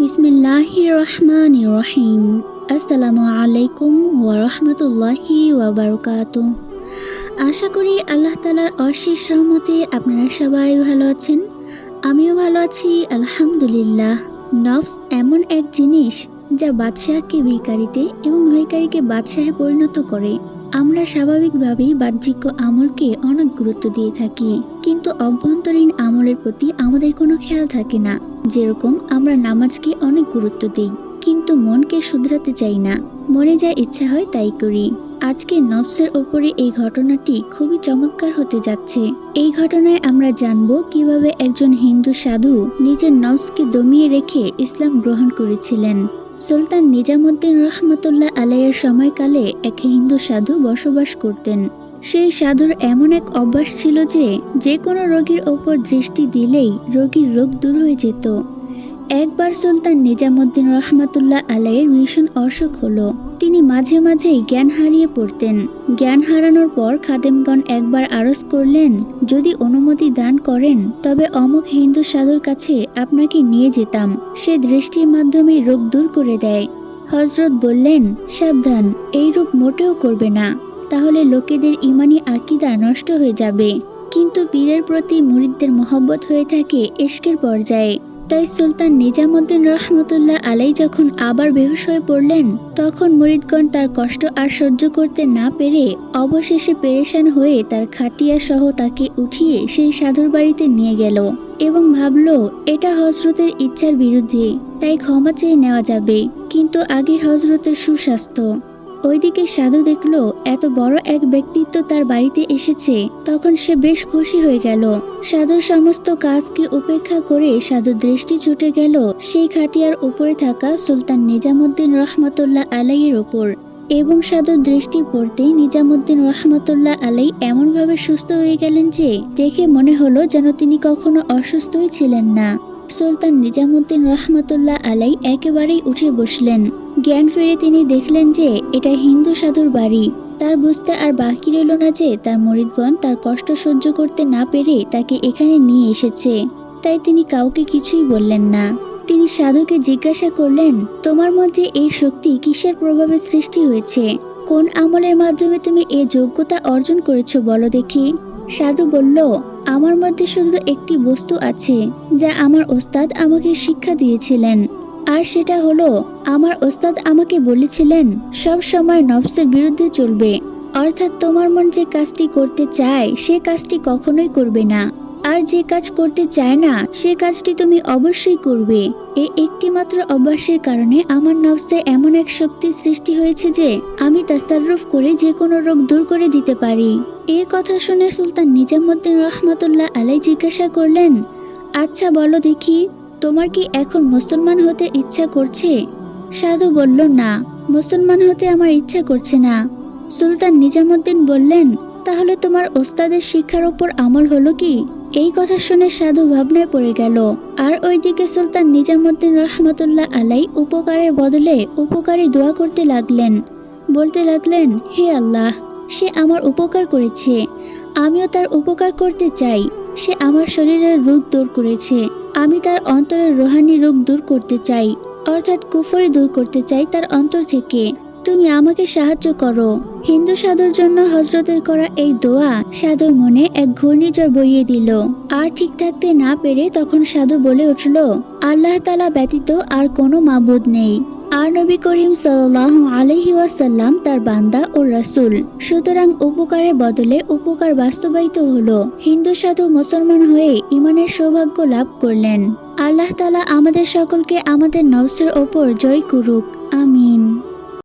বিসমিল্লাহি রহমান রহিম আসসালামু আলাইকুম ওয়া রাহমাতুল্লাহি ওয়া বারাকাতুহু আশা করি আল্লাহ তালার অশেষ রহমতে আপনারা সবাই ভালো আছেন। আমিও ভালো আছি, আলহামদুলিল্লাহ। নফস এমন এক জিনিস যা বাদশাহকে ভিকারিতে এবং ভিকারিকে বাদশাহে পরিণত করে। আমরা স্বাভাবিকভাবেই বাহ্যিক আমলকে অনেক গুরুত্ব দিয়ে থাকি। কিন্তু অভ্যন্তরীণ আমলের প্রতি আমাদের কোনো খেয়াল থাকে না। যেরকম আমরা নামাজকে অনেক গুরুত্ব দিই, কিন্তু মনকে শুধরাতে চাই না। মনে যা ইচ্ছা হয় তাই করি। আজকে নবসের ওপরে এই ঘটনাটি খুবই চমৎকার হতে যাচ্ছে। এই ঘটনায় আমরা জানব কীভাবে একজন হিন্দু সাধু নিজের নবসকে দমিয়ে রেখে ইসলাম গ্রহণ করেছিলেন। সুলতান নিজামুদ্দিন রহমতুল্লাহ আলাইয়ের সময়কালে এক হিন্দু সাধু বসবাস করতেন। সেই সাধুর এমন এক অভ্যাস ছিল যে যে কোনো রোগীর ওপর দৃষ্টি দিলেই রোগীর রোগ দূর হয়ে যেত। একবার সুলতান নিজামুদ্দিন রহমাতুল্লাহ আলাইয়ের ভীষণ অসুখ হলো। তিনি মাঝে মাঝেই জ্ঞান হারিয়ে পড়তেন। জ্ঞান হারানোর পর খাদেমগণ একবার আরজ করলেন, যদি অনুমতি দান করেন, তবে অমুক হিন্দু সাধুর কাছে আপনাকে নিয়ে যেতাম। সে দৃষ্টির মাধ্যমে রোগ দূর করে দেয়। হজরত বললেন, সাবধান এই রূপ মোটেও করবে না। তাহলে লোকেদের ইমানি আকিদা নষ্ট হয়ে যাবে। কিন্তু পীরের প্রতি মুরিদদের মহব্বত হয়ে থাকে এশকের পর্যায়ে। তাই সুলতান নিজামুদ্দিন রহমতুল্লাহ আলাই যখন আবার বেহুশ হয়ে পড়লেন, তখন মুরিদগণ তার কষ্ট আর সহ্য করতে না পেরে অবশেষে পেরেশান হয়ে তার খাটিয়া সহ তাকে উঠিয়ে সেই সাধুর বাড়িতে নিয়ে গেল এবং ভাবল, এটা হজরতের ইচ্ছার বিরুদ্ধে, তাই ক্ষমা চেয়ে নেওয়া যাবে। কিন্তু আগে হজরতের সুস্বাস্থ্য ওইদিকে সাধু দেখল, এত বড় এক ব্যক্তিত্ব তার বাড়িতে এসেছে। তখন সে বেশ খুশি হয়ে গেল। সাধুর সমস্ত কাজকে উপেক্ষা করে সাধুর দৃষ্টি ছুটে গেল সেই খাটিয়ার উপরে থাকা সুলতান নিজামুদ্দিন রহমতুল্লাহ আলাইয়ের ওপর এবং সাধুর দৃষ্টি পড়তেই নিজামুদ্দিন রহমতুল্লাহ আলাই এমনভাবে সুস্থ হয়ে গেলেন যে, দেখে মনে হলো যেন তিনি কখনো অসুস্থই ছিলেন না। সুলতান নিজামুদ্দিন রহমতুল্লাহ আলাই একেবারেই উঠে বসলেন। জ্ঞান ফিরে তিনি দেখলেন যে এটা হিন্দু সাধুর বাড়ি। তার বুঝতে আর বাকি রইল না যে তার মরিদগণ তার কষ্ট সহ্য করতে না পেরে তাকে এখানে নিয়ে এসেছে। তাই তিনি কাউকে কিছুই বললেন না। তিনি সাধুকে জিজ্ঞাসা করলেন, তোমার মধ্যে এই শক্তি কিসের প্রভাবে সৃষ্টি হয়েছে? কোন আমলের মাধ্যমে তুমি এ যোগ্যতা অর্জন করেছ বলো দেখি? সাধু বলল, আমার মধ্যে শুধু একটি বস্তু আছে, যা আমার ওস্তাদ আমাকে শিক্ষা দিয়েছিলেন। আর সেটা হলো, আমার ওস্তাদ আমাকে বলেছিলেন, সব সময় নফসের বিরুদ্ধে চলবে। অর্থাৎ তোমার মন যে কাজটি করতে চায়, সে কাজটি কখনোই করবে না। আর যে কাজ করতে চায় না, সে কাজটি তুমি অবশ্যই করবে। এই একটিমাত্র অভ্যাসের কারণে আমার নফসে এমন এক শক্তি সৃষ্টি হয়েছে যে, আমি তাসাররুফ করে যে কোনো রোগ দূর করে দিতে পারি। এ কথা শুনে সুলতান নিজামুদ্দিন রহমতুল্লাহ আলাই জিজ্ঞাসা করলেন আচ্ছা বলো দেখি তোমার কি এখন মুসলমান হতে ইচ্ছা করছে? সাধু বলল, না, মুসলমান হতে আমার ইচ্ছা করছে না। সুলতান নিজামুদ্দিন বললেন, তাহলে তোমার ওস্তাদের শিক্ষার ওপর আমল হলো কি? এই কথা শুনে সাধু ভাবনায় পড়ে গেল। আর ওইদিকে সুলতান নিজামুদ্দিন রহমতুল্লাহ আলাই উপকারের বদলে উপকারী দোয়া করতে লাগলেন। বলতে লাগলেন, হে আল্লাহ, সে আমার উপকার করেছে। আমিও তার উপকার করতে চাই। সে আমার শরীরের রোগ দূর করেছে। আমি তার অন্তরের রোহানি রোগ দূর করতে চাই, অর্থাৎ কুফরি দূর করতে চাই তার অন্তর থেকে। তুমি আমাকে সাহায্য করো। হিন্দু সাধুর জন্য হজরতের করা এই দোয়া সাধুর মনে এক ঘূর্ণিঝড় বইয়ে দিল। আর ঠিক থাকতে না পেরে তখন সাধু বলে উঠল, আল্লাহ তালা ব্যতীত আর কোনো মাবুদ নেই। আর নবী করিম সাল্লাহ আলহি ওয়াসাল্লাম তার বান্দা ও রাসুল। সুতরাং উপকারের বদলে উপকার বাস্তবায়িত হল। হিন্দু, সাধু, মুসলমান হয়ে ইমানের সৌভাগ্য লাভ করলেন। আল্লাহ তালা আমাদের সকলকে আমাদের নফসের ওপর জয় করুক। আমিন।